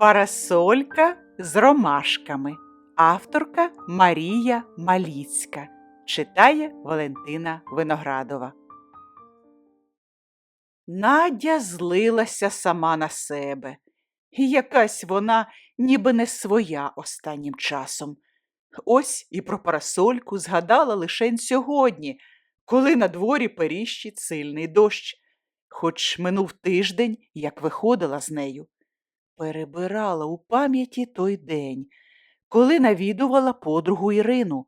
Парасолька з ромашками. Авторка Марія Маліцька. Читає Валентина Виноградова. Надя злилася сама на себе. І якась вона ніби не своя останнім часом. Ось і про парасольку згадала лишень сьогодні, коли на дворі періщить сильний дощ, хоч минув тиждень, як виходила з нею. Перебирала у пам'яті той день, коли навідувала подругу Ірину,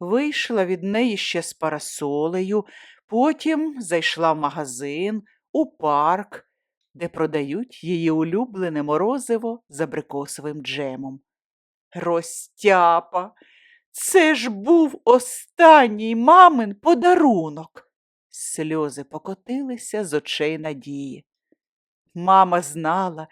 вийшла від неї ще з парасолею, потім зайшла в магазин, у парк, де продають її улюблене морозиво з абрикосовим джемом. Ростяпа, це ж був останній мамин подарунок. Сльози покотилися з очей Надії. Мама знала,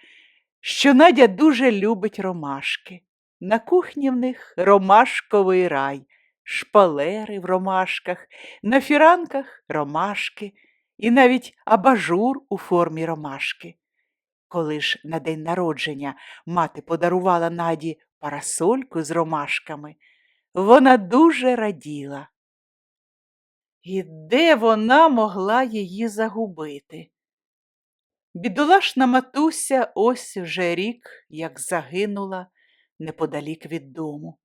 що Надя дуже любить ромашки. На кухні в них ромашковий рай, шпалери в ромашках, на фіранках ромашки і навіть абажур у формі ромашки. Коли ж на день народження мати подарувала Наді парасольку з ромашками, вона дуже раділа. І де вона могла її загубити? Бідолашна матуся ось вже рік, як загинула неподалік від дому.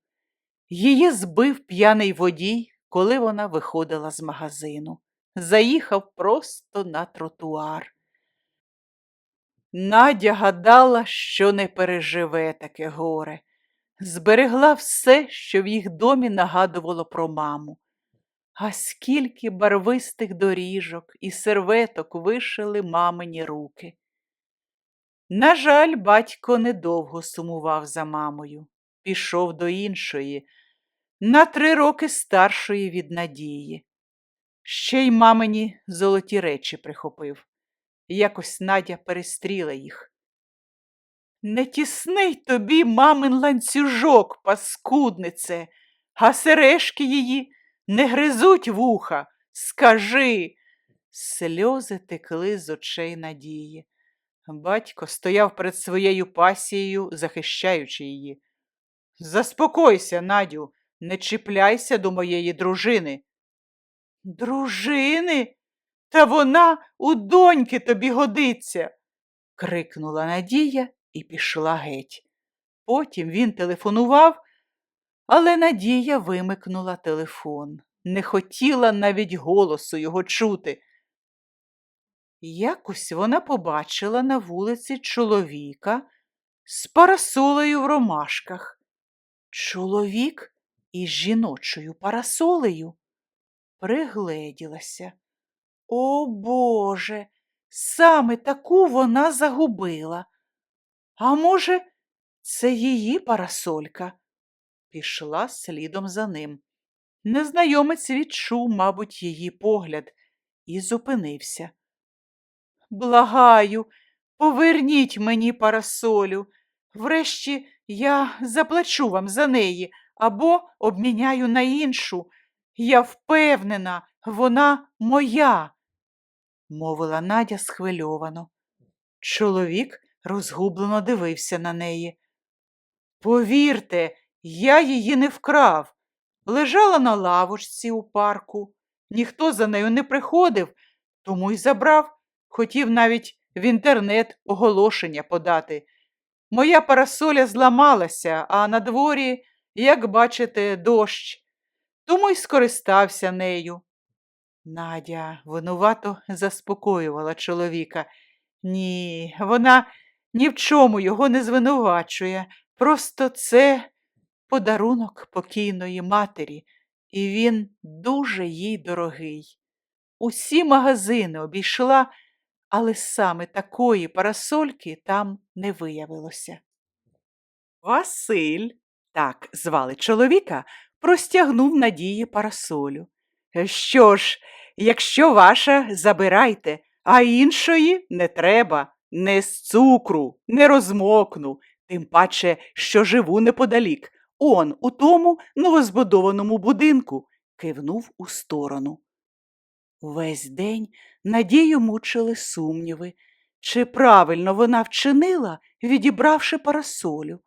Її збив п'яний водій, коли вона виходила з магазину. Заїхав просто на тротуар. Надя гадала, що не переживе таке горе. Зберегла все, що в їх домі нагадувало про маму. А скільки барвистих доріжок і серветок вишили мамині руки. На жаль, батько недовго сумував за мамою, пішов до іншої, на три роки старшої від Надії. Ще й мамині золоті речі прихопив. Якось Надя перестріла їх. Не тісний тобі мамин ланцюжок, паскуднице, а сережки її не гризуть вуха. Скажи. Сльози текли з очей Надії. Батько стояв перед своєю пасією, захищаючи її. Заспокойся, Надю, не чіпляйся до моєї дружини. Дружини? Та вона у доньки тобі годиться. крикнула Надія і пішла геть. Потім він телефонував, але Надія вимикнула телефон, не хотіла навіть голосу його чути. Якось вона побачила на вулиці чоловіка з парасолею в ромашках. Чоловік із жіночою парасолею. Пригледілася. О Боже, саме таку вона загубила. А може, це її парасолька? Пішла слідом за ним. Незнайомець відчув, мабуть, її погляд і зупинився. Благаю, поверніть мені парасолю. Врешті я заплачу вам за неї або обміняю на іншу. Я впевнена, вона моя, мовила Надя схвильовано. Чоловік розгублено дивився на неї. Повірте, я її не вкрав. Лежала на лавочці у парку. Ніхто за нею не приходив, тому й забрав. Хотів навіть в інтернет оголошення подати. Моя парасоля зламалася, а на дворі, як бачите, дощ. Тому й скористався нею. Надя винувато заспокоювала чоловіка. Ні, вона ні в чому його не звинувачує. Просто це подарунок покійної матері, і він дуже їй дорогий. Усі магазини обійшла, але саме такої парасольки там не виявилося. Василь, так звали чоловіка, простягнув надії парасолю. Що ж, якщо ваша, забирайте, а іншої не треба, не з цукру, не розмокну, тим паче, що живу неподалік. Он, у тому новозбудованому будинку, кивнув у сторону. Весь день Надію мучили сумніви, чи правильно вона вчинила, відібравши парасолю.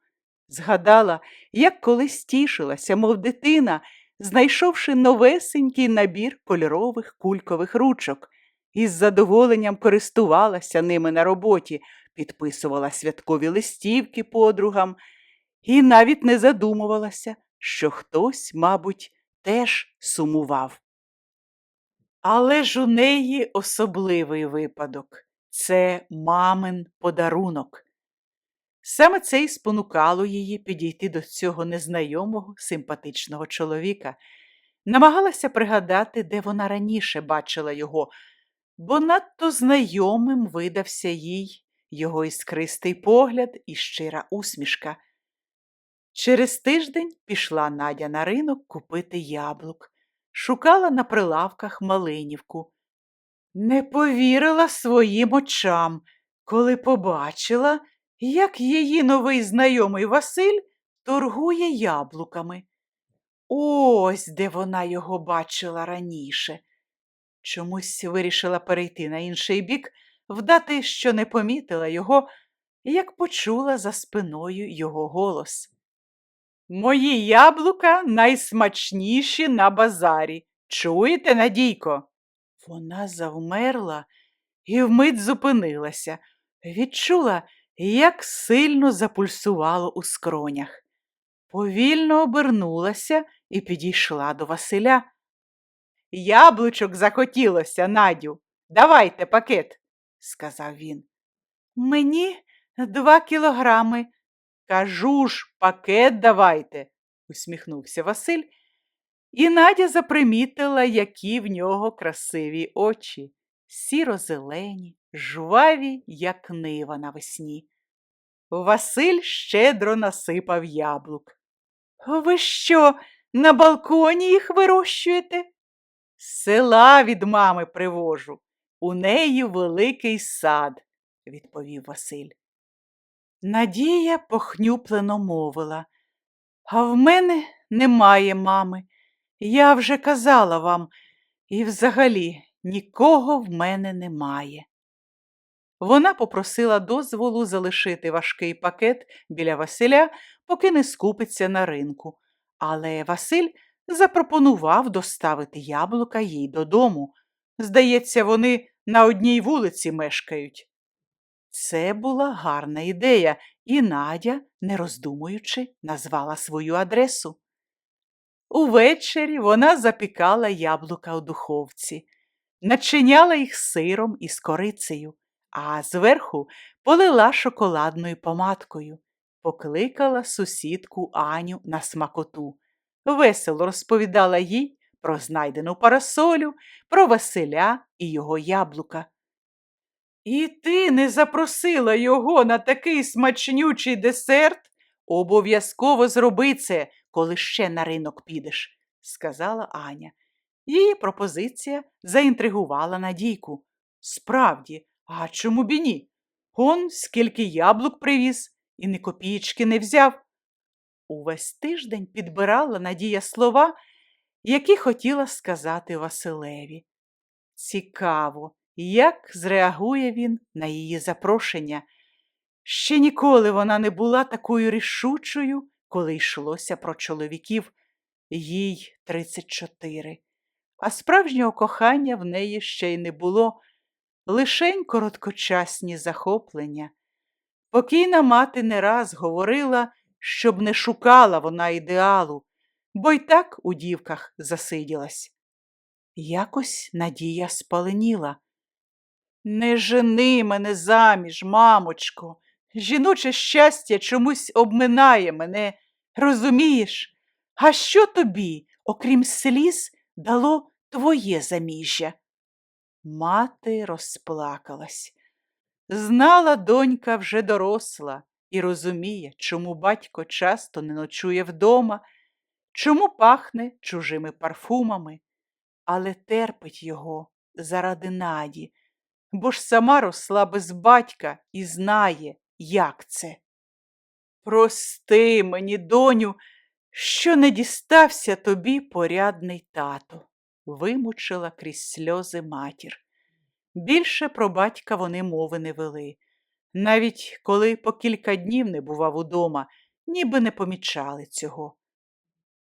Згадала, як колись тішилася, мов дитина, знайшовши новесенький набір кольорових кулькових ручок, і з задоволенням користувалася ними на роботі, підписувала святкові листівки подругам і навіть не задумувалася, що хтось, мабуть, теж сумував. Але ж у неї особливий випадок це мамин подарунок. Саме це й спонукало її підійти до цього незнайомого, симпатичного чоловіка. Намагалася пригадати, де вона раніше бачила його, бо надто знайомим видався їй його іскристий погляд і щира усмішка. Через тиждень пішла Надя на ринок купити яблук, шукала на прилавках Малинівку. Не повірила своїм очам, коли побачила, як її новий знайомий Василь торгує яблуками. Ось де вона його бачила раніше. Чомусь вирішила перейти на інший бік, вдати, що не помітила його, як почула за спиною його голос. Мої яблука найсмачніші на базарі. Чуєте, Надійко? Вона завмерла і вмить зупинилася, відчула, як сильно запульсувало у скронях. Повільно обернулася і підійшла до Василя. Яблучок захотілося, Надю. Давайте пакет, сказав він. Мені два кілограми. Кажу ж, пакет давайте, усміхнувся Василь, і Надя запримітила, які в нього красиві очі, сіро-зелені, жваві, як нива навесні. Василь щедро насипав яблук. Ви що, на балконі їх вирощуєте? Села від мами привожу. У неї великий сад, відповів Василь. Надія похнюплено мовила. А в мене немає мами. Я вже казала вам, і взагалі нікого в мене немає. Вона попросила дозволу залишити важкий пакет біля Василя, поки не скупиться на ринку, але Василь запропонував доставити яблука їй додому. Здається, вони на одній вулиці мешкають. Це була гарна ідея, і Надя, не роздумуючи, назвала свою адресу. Увечері вона запікала яблука у духовці, начиняла їх сиром із корицею, а зверху полила шоколадною помадкою, покликала сусідку Аню на смакоту. Весело розповідала їй про знайдену парасолю, про Василя і його яблука. І ти не запросила його на такий смачнючий десерт? Обов'язково зроби це, коли ще на ринок підеш, сказала Аня. Її пропозиція заінтригувала Надійку. Справді, а чому б і ні? Он скільки яблук привіз і ні копієчки не взяв. Увесь тиждень підбирала Надія слова, які хотіла сказати Василеві. Цікаво, як зреагує він на її запрошення. Ще ніколи вона не була такою рішучою, коли йшлося про чоловіків, їй 34, а справжнього кохання в неї ще й не було, лишень короткочасні захоплення. Покійна мати не раз говорила, щоб не шукала вона ідеалу, бо й так у дівках засиділась. Якось Надія спаленіла. Не жени мене заміж, мамочко. Жіноче щастя чомусь обминає мене, розумієш? А що тобі, окрім сліз, дало твоє заміжжя? Мати розплакалась. Знала донька вже доросла і розуміє, чому батько часто не ночує вдома, чому пахне чужими парфумами, але терпить його заради наді, бо ж сама росла без батька і знає, як це. Прости мені, доню, що не дістався тобі порядний тато, вимучила крізь сльози матір. Більше про батька вони мови не вели. Навіть коли по кілька днів не бував удома, ніби не помічали цього.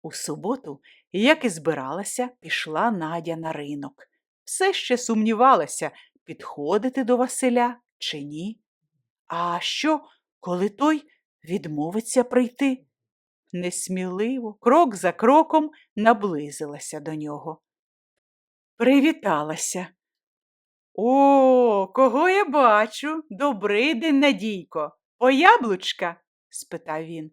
У суботу, як і збиралася, пішла Надя на ринок. Все ще сумнівалася, підходити до Василя чи ні. А що, коли той відмовиться прийти? Несміливо, крок за кроком наблизилася до нього. Привіталася. О, кого я бачу? Добрий день, Надійко. По яблучка? спитав він.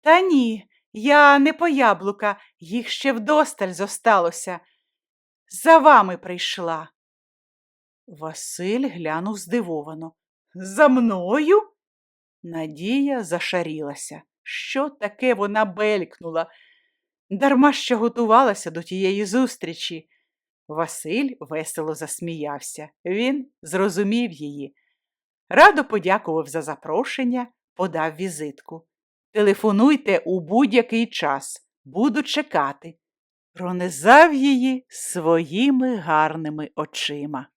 Та ні, я не по яблука, їх ще вдосталь зосталося. За вами прийшла. Василь глянув здивовано. За мною? Надія зашарілася. Що таке вона белькнула? Дарма що готувалася до тієї зустрічі. Василь весело засміявся. Він зрозумів її. Радо подякував за запрошення, подав візитку. Телефонуйте у будь-який час, буду чекати. Пронизав її своїми гарними очима.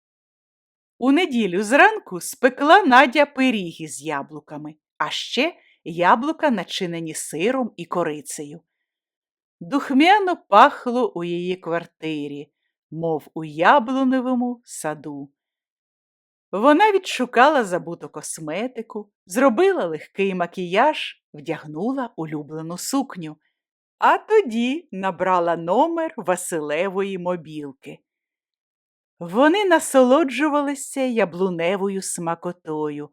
У неділю зранку спекла Надя пиріги з яблуками, а ще яблука начинені сиром і корицею. Духмяно пахло у її квартирі, мов у яблуневому саду. Вона відшукала забуту косметику, зробила легкий макіяж, вдягнула улюблену сукню, а тоді набрала номер Василевої мобілки. Вони насолоджувалися яблуневою смакотою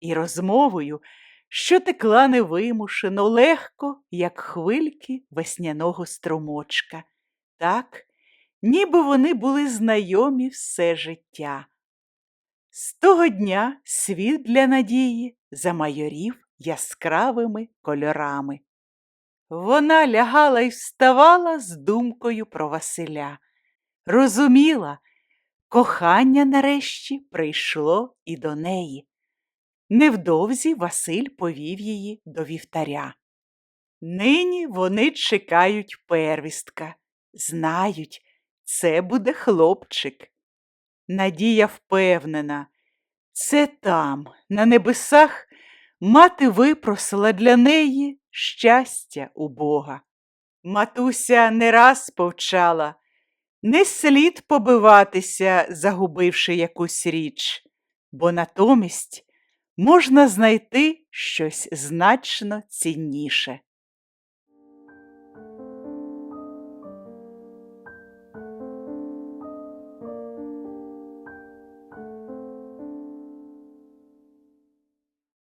і розмовою, що текла невимушено, легко, як хвильки весняного струмочка, так, ніби вони були знайомі все життя. З того дня світ для Надії замайорів яскравими кольорами. Вона лягала і вставала з думкою про Василя, розуміла, кохання нарешті прийшло і до неї. Невдовзі Василь повів її до вівтаря. Нині вони чекають первістка, знають, це буде хлопчик. Надія впевнена, це там, на небесах, мати випросила для неї щастя у Бога. Матуся не раз повчала не слід побиватися, загубивши якусь річ, бо натомість можна знайти щось значно цінніше.